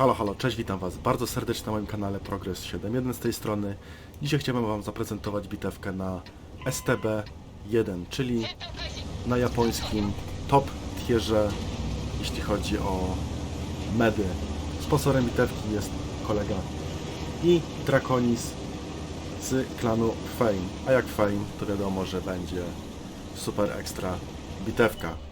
Halo, halo, cześć, witam Was bardzo serdecznie na moim kanale Progress 7.1 z tej strony. Dzisiaj chciałbym Wam zaprezentować bitewkę na STB-1, czyli na japońskim top tierze, jeśli chodzi o medy. Sponsorem bitewki jest kolega i Draconis z klanu Fame. A jak Fame, to wiadomo, że będzie super ekstra bitewka.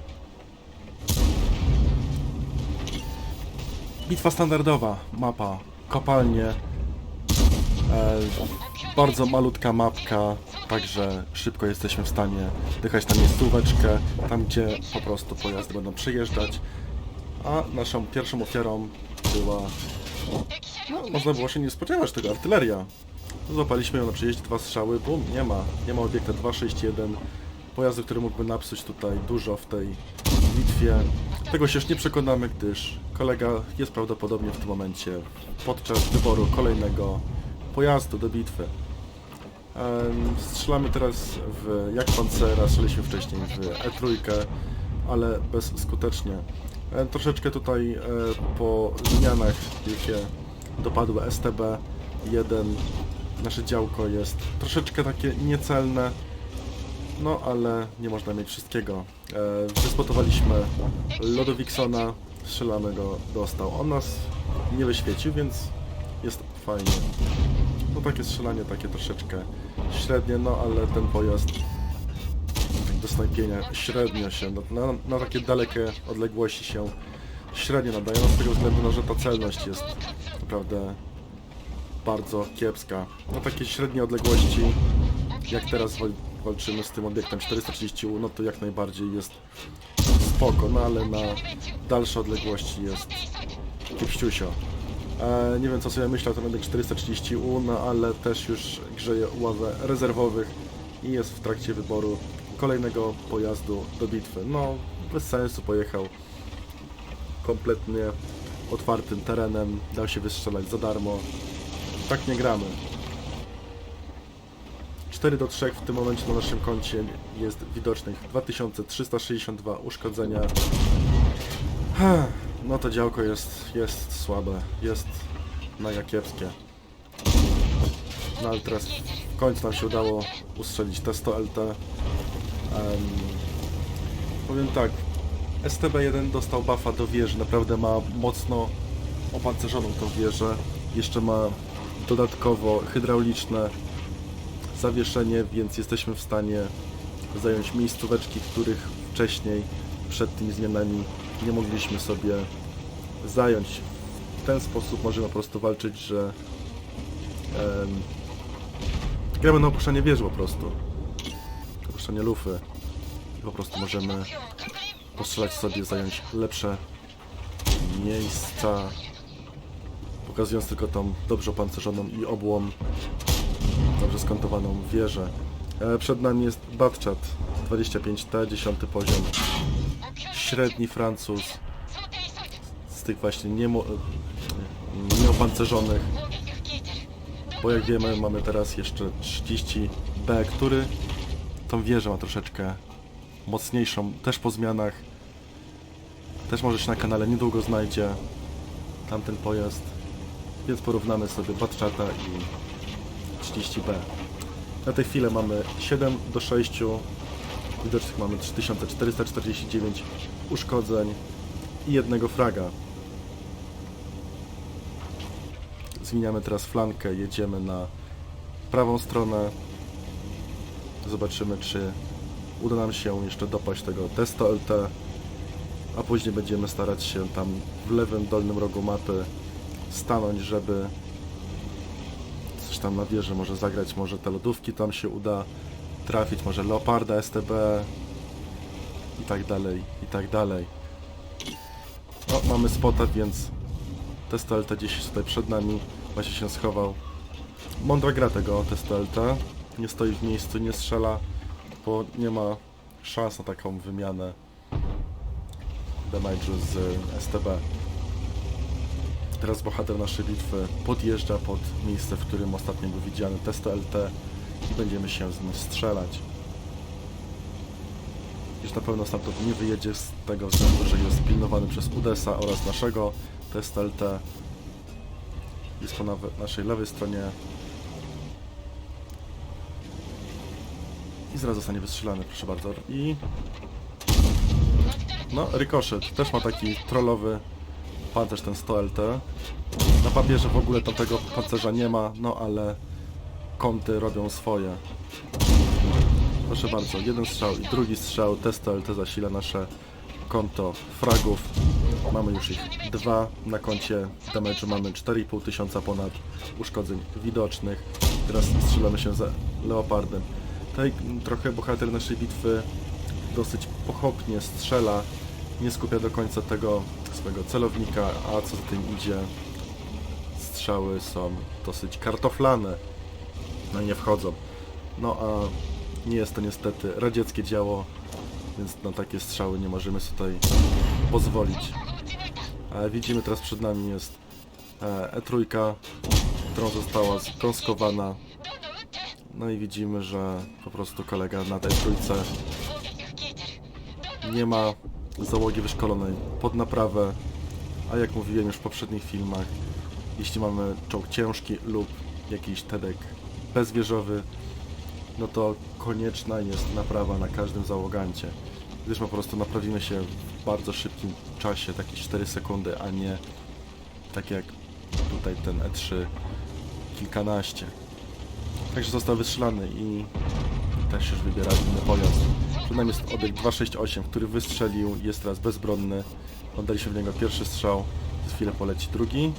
Bitwa standardowa, mapa, kopalnie, e, bardzo malutka mapka, także szybko jesteśmy w stanie wyjechać na miejscóweczkę, tam gdzie po prostu pojazdy będą przejeżdżać, a naszą pierwszą ofiarą była, no można było się nie spodziewać tego, artyleria. Złapaliśmy ją na przejeździe, dwa strzały, bum, nie ma, nie ma obiekta 261, pojazdu, który mógłby napsuć tutaj dużo w tej bitwie. Tego się już nie przekonamy, gdyż kolega jest prawdopodobnie w tym momencie podczas wyboru kolejnego pojazdu do bitwy. Strzelamy teraz w jak pancera, strzeliliśmy wcześniej w E3, ale bezskutecznie. E, Troszeczkę tutaj e, po zmianach, jakie dopadły STB-1, nasze działko jest troszeczkę takie niecelne, no ale nie można mieć wszystkiego. E, wyspotowaliśmy Lodowiksona, strzelamy go, dostał. On nas nie wyświecił, więc jest fajnie. No takie strzelanie, takie troszeczkę średnie, no ale ten pojazd do snajpienia średnio się, na, na, na takie dalekie odległości się średnio nadaje, no z tego względu, no, że ta celność jest naprawdę bardzo kiepska. Na takie średnie odległości, jak teraz walczymy z tym obiektem 430 U, no to jak najbardziej jest spoko, no ale na dalsze odległości jest kiepściusio. E, nie wiem co sobie myślał ten obiekt 430 U, no ale też już grzeje ławę rezerwowych i jest w trakcie wyboru kolejnego pojazdu do bitwy. No, bez sensu pojechał kompletnie otwartym terenem, dał się wystrzelać za darmo. Tak nie gramy. 4 do 3 w tym momencie na naszym koncie jest widocznych 2362 uszkodzenia. No to działko jest, jest słabe, jest mega kiepskie. No ale teraz w końcu nam się udało ustrzelić T100 LT. Em, powiem tak, STB-1 dostał buffa do wieży, naprawdę ma mocno opancerzoną tą wieżę. Jeszcze ma dodatkowo hydrauliczne zawieszenie, więc jesteśmy w stanie zająć miejscóweczki, których wcześniej przed tymi zmianami nie mogliśmy sobie zająć. W ten sposób możemy po prostu walczyć, że em, gramy na opuszczanie wieży po prostu. Opuszczanie lufy. I po prostu możemy postrzelać sobie, zająć lepsze miejsca, pokazując tylko tą dobrze opancerzoną i obłom dobrze skontowaną wieżę. E, Przed nami jest Batchat 25T, 10 poziom. Średni Francuz z tych właśnie nieopancerzonych. Bo jak wiemy mamy teraz jeszcze 30B, który tą wieżę ma troszeczkę mocniejszą, też po zmianach. Też może się na kanale niedługo znajdzie tamten pojazd. Więc porównamy sobie Batchata i 30B. Na tę chwilę mamy 7 do 6, widocznych mamy 3449 uszkodzeń i jednego fraga. Zmieniamy teraz flankę, jedziemy na prawą stronę. Zobaczymy, czy uda nam się jeszcze dopaść tego Testo LT, a później będziemy starać się tam w lewym dolnym rogu mapy stanąć, żeby tam na wieży może zagrać, może te lodówki tam się uda trafić, może Leoparda STB i tak dalej, i tak dalej. O, mamy spota, więc Testo LT gdzieś tutaj przed nami właśnie się schował. Mądra gra tego Testo LT, nie stoi w miejscu, nie strzela, bo nie ma szans na taką wymianę damage'u z STB. Teraz bohater naszej bitwy podjeżdża pod miejsce, w którym ostatnio był widziany Testo LT i będziemy się z nim strzelać. Już na pewno stamtąd nie wyjedzie z tego względu, że jest pilnowany przez Udesa oraz naszego Testo LT. jest po naszej lewej stronie. I zaraz zostanie wystrzelany, proszę bardzo. I... No, Ricochet też ma taki trollowy pancerz, ten 100 LT. Na papierze w ogóle tam tego pancerza nie ma, no ale kąty robią swoje. Proszę bardzo, jeden strzał i drugi strzał, test LT zasila nasze konto fragów. Mamy już ich dwa na koncie damage'u mamy 4,5 tysiąca ponad uszkodzeń widocznych. Teraz strzelamy się za Leopardem. Tutaj trochę bohater naszej bitwy dosyć pochopnie strzela, nie skupia do końca tego swojego celownika, a co za tym idzie, strzały są dosyć kartoflane, no nie wchodzą. No a nie jest to niestety radzieckie dzieło, więc na takie strzały nie możemy tutaj pozwolić. Ale widzimy teraz przed nami jest e, E3, którą została skąskowana. No i widzimy, że po prostu kolega na tej trójce nie ma załogi wyszkolonej pod naprawę, a jak mówiłem już w poprzednich filmach, jeśli mamy czołg ciężki lub jakiś tedek bezwieżowy, no to konieczna jest naprawa na każdym załogancie, gdyż po prostu naprawimy się w bardzo szybkim czasie, takie 4 sekundy, a nie tak jak tutaj ten E3 kilkanaście. Także został wystrzelany i też już wybiera inny pojazd. Przed nami jest obiekt 268, który wystrzelił, jest teraz bezbronny. Oddaliśmy w niego pierwszy strzał, za chwilę poleci drugi.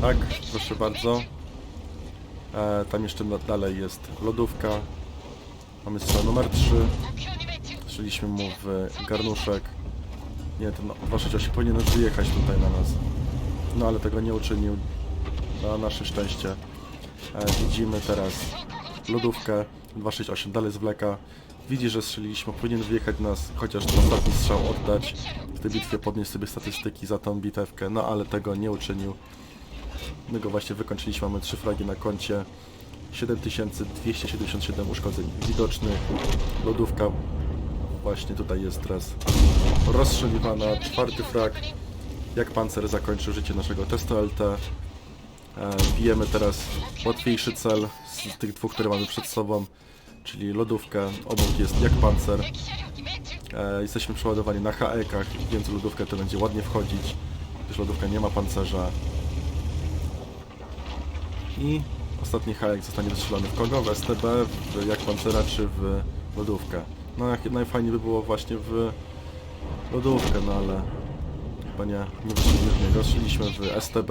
Tak, proszę bardzo. E, tam jeszcze dalej jest lodówka. Mamy strzał numer 3. Strzeliśmy mu w garnuszek. Nie, ten 268 powinien już wyjechać tutaj na nas. No ale tego nie uczynił. Na nasze szczęście. E, widzimy teraz lodówkę 268 dalej zwleka. Widzi, że strzeliliśmy, powinien wyjechać nas, chociaż ten ostatni strzał oddać. W tej bitwie podnieść sobie statystyki za tą bitewkę, no ale tego nie uczynił. My go właśnie wykończyliśmy, mamy 3 fragi na koncie. 7277 uszkodzeń widocznych. Lodówka właśnie tutaj jest teraz rozstrzeliwana. Czwarty frag. Jak pancer zakończy życie naszego testu LT. E, bijemy teraz łatwiejszy cel z tych dwóch, które mamy przed sobą, czyli lodówkę. Obok jest jak pancer. E, jesteśmy przeładowani na HE-kach, więc lodówkę to będzie ładnie wchodzić, gdyż lodówka nie ma pancerza. I ostatni HE zostanie wystrzelony w kogo? W STB, w jak pancera czy w lodówkę. No jak najfajniej by było właśnie w lodówkę, no ale chyba nie, nie wyszliśmy w niego. W STB.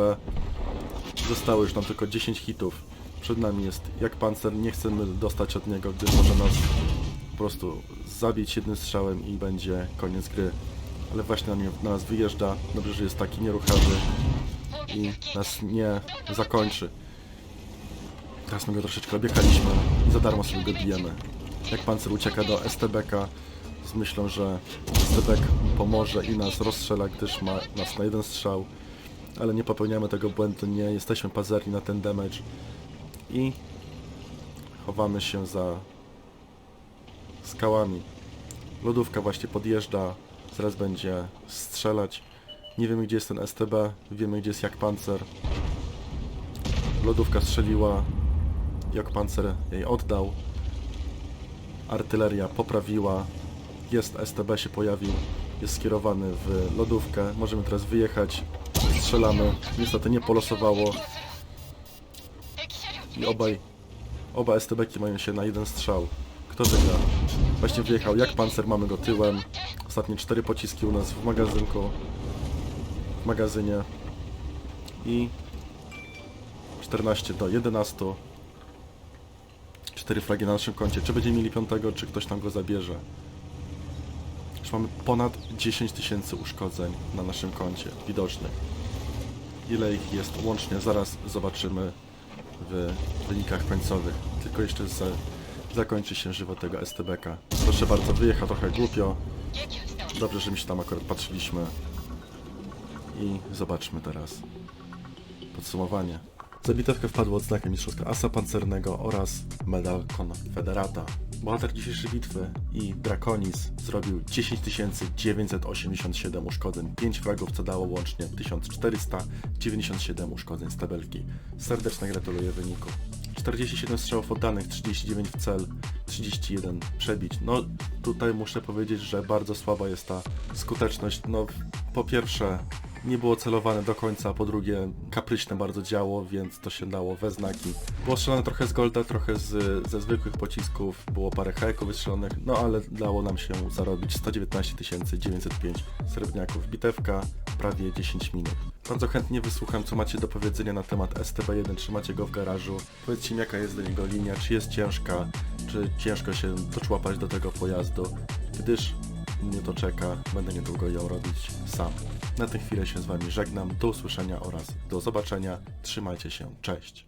Zostało już nam tylko 10 hitów. Przed nami jest jak pancer, nie chcemy dostać od niego, gdyż może nas po prostu zabić jednym strzałem i będzie koniec gry. Ale właśnie na, nie, na nas wyjeżdża, dobrze, że jest taki nieruchawy i nas nie zakończy. Teraz my go troszeczkę objechaliśmy i za darmo sobie go bijemy. Jak pancer ucieka do STBK z myślą, że STBK pomoże i nas rozstrzela, gdyż ma nas na jeden strzał. Ale nie popełniamy tego błędu, nie jesteśmy pazerni na ten damage. I chowamy się za skałami. Lodówka właśnie podjeżdża, zaraz będzie strzelać. Nie wiemy gdzie jest ten STB, wiemy gdzie jest jak pancer. Lodówka strzeliła, jak pancer jej oddał. Artyleria poprawiła, jest STB się pojawił, jest skierowany w lodówkę. Możemy teraz wyjechać, strzelamy. Niestety nie polosowało i obaj, oba STB-ki mają się na jeden strzał. Kto wygra? Właśnie wyjechał jak pancer, mamy go tyłem. Ostatnie cztery pociski u nas w magazynku. W magazynie. I 14 do 11. Cztery fragi na naszym koncie. Czy będziemy mieli piątego, czy ktoś tam go zabierze? Już mamy ponad 10 tysięcy uszkodzeń na naszym koncie widocznych. Ile ich jest łącznie? Zaraz zobaczymy w wynikach końcowych. Tylko jeszcze za, zakończy się żywot tego STBK. Proszę bardzo, wyjechał trochę głupio. Dobrze, że mi się tam akurat patrzyliśmy. I zobaczmy teraz podsumowanie. Za bitewkę wpadło odznakę mistrzowska asa pancernego oraz medal konfederata. Bohater dzisiejszej bitwy i Draconis zrobił 10 987 uszkodzeń, 5 wragów co dało łącznie 1497 uszkodzeń z tabelki. Serdeczne gratuluję wyniku. 47 strzałów oddanych, 39 w cel, 31 przebić. No tutaj muszę powiedzieć, że bardzo słaba jest ta skuteczność. No po pierwsze nie było celowane do końca, a po drugie kapryśne bardzo działo, więc to się dało we znaki. Było strzelane trochę z golda, trochę z, ze zwykłych pocisków, było parę hajeków wystrzelonych, no ale dało nam się zarobić 119 905 srebrniaków. Bitewka prawie 10 minut. Bardzo chętnie wysłucham, co macie do powiedzenia na temat STB1, czy macie go w garażu. Powiedzcie mi, jaka jest do niego linia, czy jest ciężka, czy ciężko się doczłapać do tego pojazdu, gdyż mnie to czeka, będę niedługo ją robić sam. Na tę chwilę się z Wami żegnam, do usłyszenia oraz do zobaczenia. Trzymajcie się, cześć.